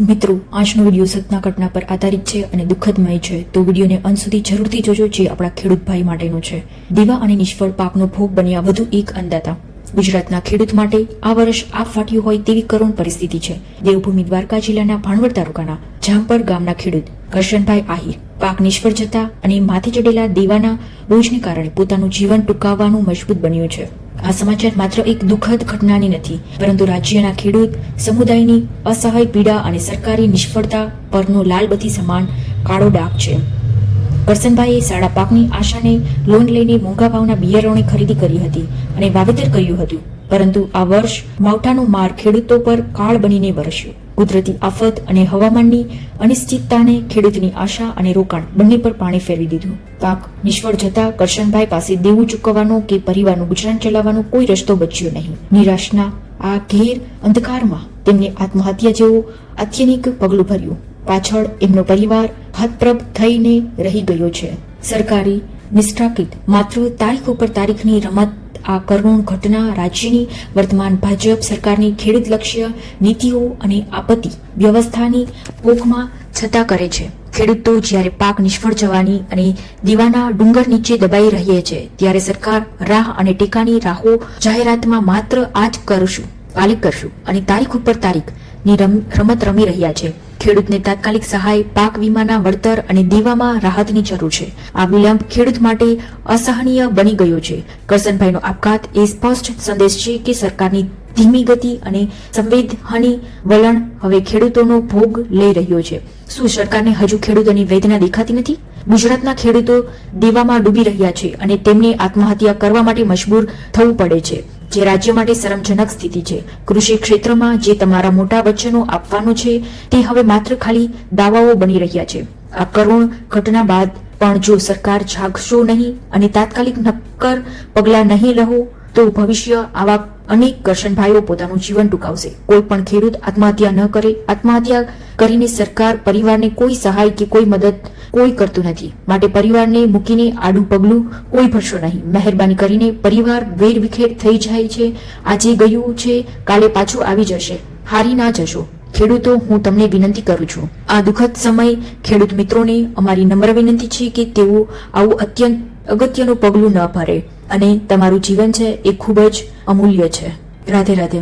મિત્રો, આજનો વીડિયો સતના ઘટના પર આધારિત છે અને દુઃખદમય છે. તો વિડીયોને અંત સુધી જરૂરથી જોજો, જે આપણા ખેડૂત ભાઈ માટેનો છે. દીવા અને નિષ્ફળ પાકનો ભોગ બન્યા વધુ એક અંદાતા. ગુજરાતના ખેડૂત માટે આ વર્ષ આપ ફાટ્યું હોય તેવી કરુણ પરિસ્થિતિ છે. દેવભૂમિ દ્વારકા જિલ્લાના ભાણવડ તાલુકાના જામપર ગામના ખેડૂત કરશનભાઈ આહિર. પાક નિષ્ફળ જતા અને માથે ચડેલા દેવાના બોજને કારણે પોતાનું જીવન ટૂંકાવવાનું મજબૂત બન્યું છે. આ સમાચાર માત્ર એક દુઃખદ ઘટનાની નથી, પરંતુ રાજ્યના ખેડૂત, સમુદાયની અસહાય પીડા અને સરકારી નિષ્ફળતા પરનો લાલબત્તી સમાન કાળો ડાઘ છે. કરસનભાઈએ સાડા પાકની આશાને લોન લઈને મોંઘા ભાવના બિયારણોની ખરીદી કરી હતી અને વાવેતર કર્યું હતું, પરંતુ આ વર્ષ માવઠાનો માર ખેડૂતો પર કાળ બનીને વરસ્યો. કુદરતી આફત અને હવામાનની અનિશ્ચિતતાને ખેડૂતની આશા અને રોકાણ બંને પર પાણી ફેરવી દીધું. પાક નિષ્ફળ જતા કરશનભાઈ પાસે દેવું ચૂકવવાનો કે પરિવારનું ગુજરાન ચલાવવાનો કોઈ રસ્તો બચ્યો નહીં. નિરાશના આ ઘેર અંધકારમાં તેમને આત્મહત્યા જેવું અત્યનિક પગલું ભર્યું. પાછળ એમનો પરિવાર હતપ્રભ થઈને રહી ગયો છે. સરકારી નિષ્ઠાકિત માત્ર તારીખ ઉપર તારીખની રમત આ કરુણ ઘટના રાજ્યની વર્તમાન ભાજપ સરકારની ખેડૂત લક્ષ્ય, નીતિઓ અને આપત્તિ વ્યવસ્થાની પોખમાં છતાં કરે છે. ખેડૂતો જ્યારે પાક નિષ્ફળ જવાની અને દીવાના ડુંગર નીચે દબાઈ રહીએ છે, ત્યારે સરકાર રાહ અને ટેકાની રાહો જાહેરાતમાં માત્ર આ જ કરશું પાલિક કરશું અને તારીખ ઉપર તારીખની રમ- રમત રમી રહ્યા છે. ખેડૂતને તાત્કાલિક સહાય, પાક વીમાના વળતર અને દેવામાં રાહતની જરૂર છે. આ વિલંબ ખેડૂત માટે અસહનીય બની ગયો છે. કરસનભાઈનો આપઘાત એ સ્પષ્ટ સંદેશ છે કે સરકારની ધીમી ગતિ અને સંવેદનહની વલણ હવે ખેડૂતોનો ભોગ લઈ રહ્યો છે. શું સરકારને હજુ ખેડૂતોની વેદના દેખાતી નથી? ગુજરાતના ખેડૂતો દેવામાં ડૂબી રહ્યા છે અને તેમને આત્મહત્યા કરવા માટે મજબૂર થવું પડે છે. જે રાજ્ય માટે શરમજનક સ્થિતિ છે. કૃષિ ક્ષેત્રમાં જે તમારા મોટા વચનો આપવાનું છે, તે હવે માત્ર ખાલી દાવાઓ બની રહ્યા છે. આ કરુણ ઘટના બાદ પણ જો સરકાર જાગશો નહીં અને તાત્કાલિક નક્કર પગલાં નહીં લો તો ભવિષ્ય આવા અનેક કરશનભાઈઓ પોતાનું જીવન ટૂંકાવશે. કોઈ પણ ખેડૂત આત્મહત્યા ન કરે. આત્મહત્યા કરીને સરકાર પરિવારને કોઈ સહાય કે કોઈ મદદ કોઈ કરતું નથી. માટે પરિવારને મૂકીને આડું પગલું કોઈ ભરશો નહીં. મહેરબાની કરીને પરિવાર વેર વિખેર થઈ જાય છે. આજે ગયું છે. કાલે પાછું આવી જશે. હારી ના જશો. ખેડૂતો, હું તમને વિનંતી કરું છું. આ દુઃખદ સમય ખેડૂત મિત્રોને અમારી નમ્ર વિનંતી છે કે તેઓ આવું અત્યંત અગત્યનું પગલું ન ભરે. અને તમારું જીવન છે એ ખૂબ જ અમૂલ્ય છે. રાધે રાધે.